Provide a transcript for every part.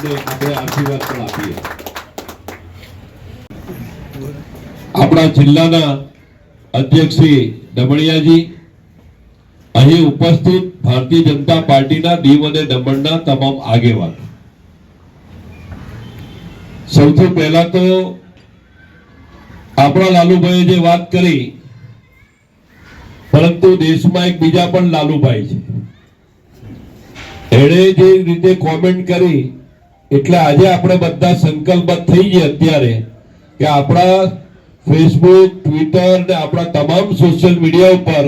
એમને આપણે આશીર્વાદ પણ આપીએ. આપણા જિલ્લાના અધ્યક્ષ શ્રી ડમણિયાજી અહીં ઉપસ્થિત ભારતીય જનતા પાર્ટીના દીવ અને દમણના તમામ આગેવાન. સૌથી પહેલા તો આપણા લાલુભાઈએ જે વાત કરી, પરંતુ દેશમાં એક બીજા પણ લાલુભાઈ છે. એણે જે રીતે કોમેન્ટ કરી એટલે આજે આપણે બધા સંકલ્પબદ્ધ થઈ ગયા અત્યારે કે આપણા ફેસબુક ટ્વિટર ને આપણા તમામ સોશિયલ મીડિયા ઉપર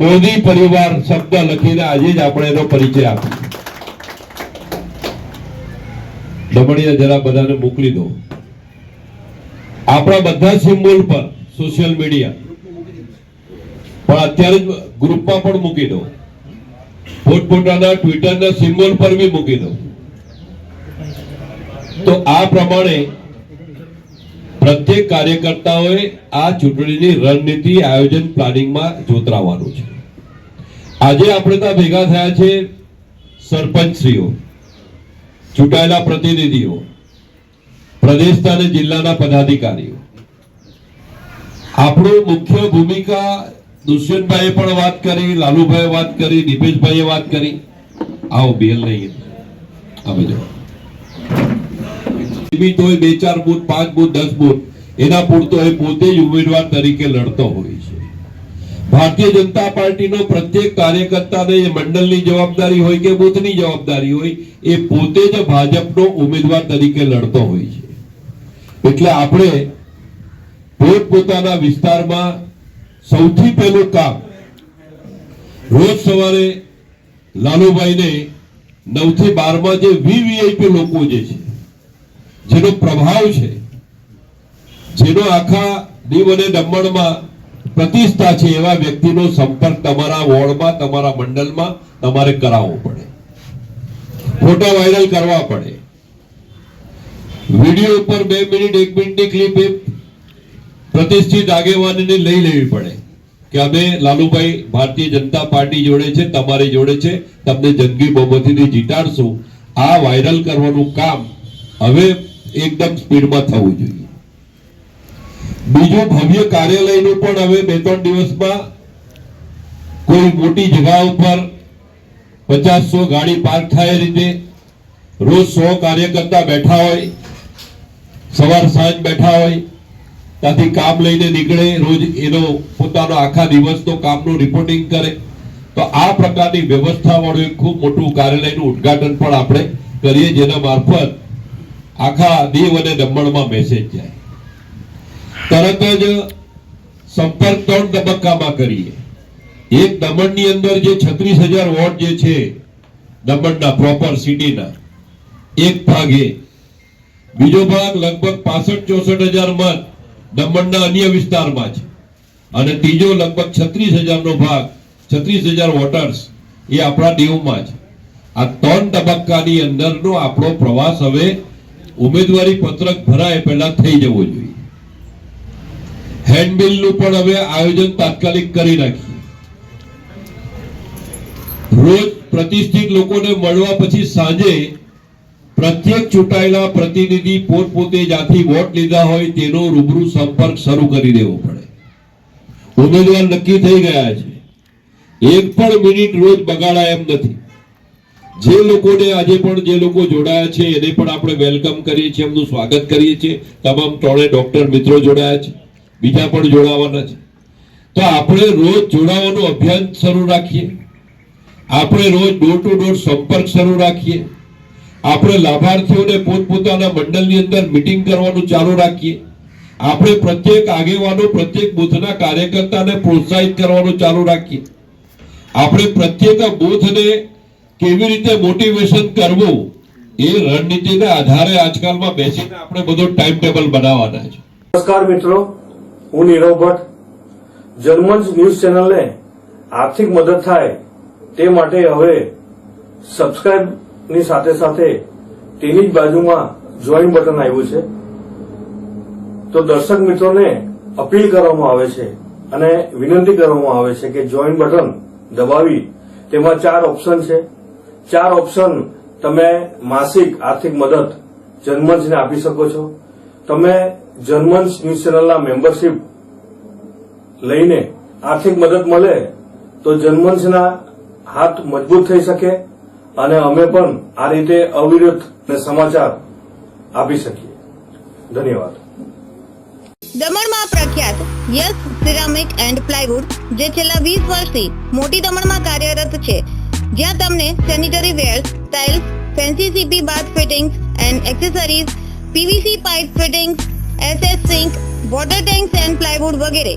મોદી પરિવાર શબ્દ લખીને આજે જ આપણે એનો પરિચય આપ્યો દમણિયા જરા બધાને મોકલી દો. આપણા બધા સિમ્બોલ પર સોશિયલ મીડિયા પણ અત્યારે જ ગ્રુપમાં પણ મૂકી દો. પોતપોતાના ટ્વિટરના સિમ્બોલ પર બી મૂકી દો. તો આ પ્રમાણે પ્રત્યેક કાર્યકર્તાઓએ આ ચૂંટણીની રણનીતિ આયોજન પ્લાનિંગમાં જોતરાવાનું છે. આજે આપણે ત્યાં ભેગા થયા છે સરપંચશ્રીઓ, ચૂંટાયેલા પ્રતિનિધિઓ પ્રદેશના અને જિલ્લાના પદાધિકારીઓ. આપણું મુખ્ય ભૂમિકા દુષ્યંતભાઈએ પણ વાત કરી, લાલુભાઈએ વાત કરી, દિપેશભાઈએ વાત કરી. આવો બેલ નહીં. આવે જો સીમિત હોય બે ચાર બુથ પાંચ બુથ દસ બુથ એના પૂરતો એ પોતે જ ઉમેદવાર તરીકે લડતો હોય છે. ભારતીય જનતા પાર્ટીનો પ્રત્યેક કાર્યકર્તાને મંડળની જવાબદારી હોય કે બુથની જવાબદારી હોય, એ પોતે જ ભાજપનો ઉમેદવાર તરીકે લડતો હોય છે. એટલે આપણે પોતપોતાના વિસ્તારમાં સૌથી પહેલું કામ રોજ સવારે લાલુભાઈને નવથી બારમાં જે વીવીઆઈપી લોકો જે છે જેનો પ્રભાવ છે, જેનો આખા દીવ અને દમણમાં પ્રતિષ્ઠા છે એવા વ્યક્તિનો સંપર્ક તમારા વોર્ડમાં, તમારા મંડળમાં તમારે કરાવવો પડે. ફોટા વાયરલ કરવા પડે. વીડિયો ઉપર બે મિનિટ, એક મિનિટની ક્લિપ એ પ્રતિષ્ઠિત આગેવાનીને લઈ લેવી પડે કે અમે લાલુભાઈ ભારતીય જનતા પાર્ટી જોડે છે, તમારી જોડે છે, તમને જંગી બહુમતીથી જીતાડશું. આ વાયરલ કરવાનું કામ હવે એકદમ સ્પીડમાં થવું જોઈએ. બીજું ભવ્ય કાર્યાલયનું પણ હવે બે ત્રણ દિવસમાં કોઈ મોટી જગા ઉપર પચાસસો ગાડી પાર્ક થાય રીતે રોજ સો કાર્યકર્તા બેઠા હોય, સવાર સાંજ બેઠા હોય, ત્યાંથી કામ લઈને નીકળે, રોજ એનો પોતાનો આખા દિવસનો કામનું રિપોર્ટિંગ કરે. તો આ પ્રકારની વ્યવસ્થા વાળું એક ખૂબ મોટું કાર્યાલયનું ઉદ્ઘાટન પણ આપણે કરીએ, જેના મારફત આખા દીવ અને દમણમાં મેસેજ જાય. તરત જ સંપર્ક ત્રણ તબક્કામાં કરીએ. એક દમણની અંદર જે છત્રીસ હજાર વોટ જે છે, દમણના પ્રોપર સિટીના એક ભાગ. બીજો ભાગ લગભગ પાસઠ ચોસઠ હજાર મત દમણના અન્ય વિસ્તારમાં છે. અને ત્રીજો લગભગ છત્રીસ હજારનો ભાગ, છત્રીસ હજાર વોટર્સ એ આપણા દેવમાં છે. આ ત્રણ તબક્કાની અંદરનો આપણો પ્રવાસ હવે ઉમેદવારી પત્રક ભરાય પહેલા થઈ જવો જોઈએ. હેન્ડબિલનું પણ હવે આયોજન તાત્કાલિક કરી નાખીએ. રોજ પ્રતિષ્ઠિત લોકોને મળવા પછી સાંજે પ્રત્યેક ચૂંટાયેલા પ્રતિનિધિ પોતપોતે જ્યાંથી વોટ લીધા હોય તેનો રૂબરૂ સંપર્ક શરૂ કરી દેવો પડે. ઉમેદવાર નક્કી થઈ ગયા છે. એક પણ મિનિટ રોજ બગાડાય એમ નથી. જે લોકોને આજે પણ જે લોકો જોડાયા છે, એને પણ આપણે વેલકમ કરીએ છીએ, એમનું સ્વાગત કરીએ છીએ. તમામ ત્રણે ડોક્ટર મિત્રો જોડાયા છે. બીજા પણ જોડાવાના છે. તો આપણે રોજ જોડાવાનું અભિયાન શરૂ રાખીએ. આપણે રોજ ડોર ટુ ડોર સંપર્ક શરૂ રાખીએ. આપણે લાભાર્થીઓને પોતપોતાના મંડળની અંદર મીટિંગ કરવાનું ચાલુ રાખીએ. આપણે પ્રત્યેક આગેવાનો, પ્રત્યેક બૂથના કાર્યકર્તાને પ્રોત્સાહિત કરવાનું ચાલુ રાખીએ. આપણે પ્રત્યેક બૂથને કેવી રીતે મોટિવેશન કરવું એ રણનીતિના આધારે આજકાલમાં બેસીને આપણે બધો ટાઈમ ટેબલ બનાવવાના છે. નમસ્કાર મિત્રો, હું નીરવ ભટ્ટ. જર્મન્સ ન્યૂઝ ચેનલને આર્થિક મદદ થાય તે માટે હવે સબસ્ક્રાઇબની સાથે સાથે તેની જ બાજુમાં જોઈન બટન આવ્યું છે. તો દર્શક મિત્રોને અપીલ કરવામાં આવે છે અને વિનંતી કરવામાં આવે છે કે જોઈન બટન દબાવી. તેમાં ચાર ઓપ્શન છે. ચાર ઓપ્શન તમે માસિક આર્થિક મદદ, જનમંચને આપી શકો છો. તમે જનમંચ ન્યૂઝ ચેનલના મેમ્બરશીપ લઈને આર્થિક મદદ મળે તો જનમંચના હાથ મજબૂત થઈ શકે અને અમે પણ આ રીતે અવિરત ને સમાચાર આપી શકીએ. ધન્યવાદ. દમણમાં પ્રખ્યાત યસ સિરામિક એન્ડ પ્લાયવુડ, જે છેલ્લા વીસ વર્ષથી મોટી દમણમાં કાર્યરત છે. જ્યાં તમને sanitary ware tiles fancy CP bath fittings and accessories PVC pipe fittings SS sink water tanks and plywood વગેરે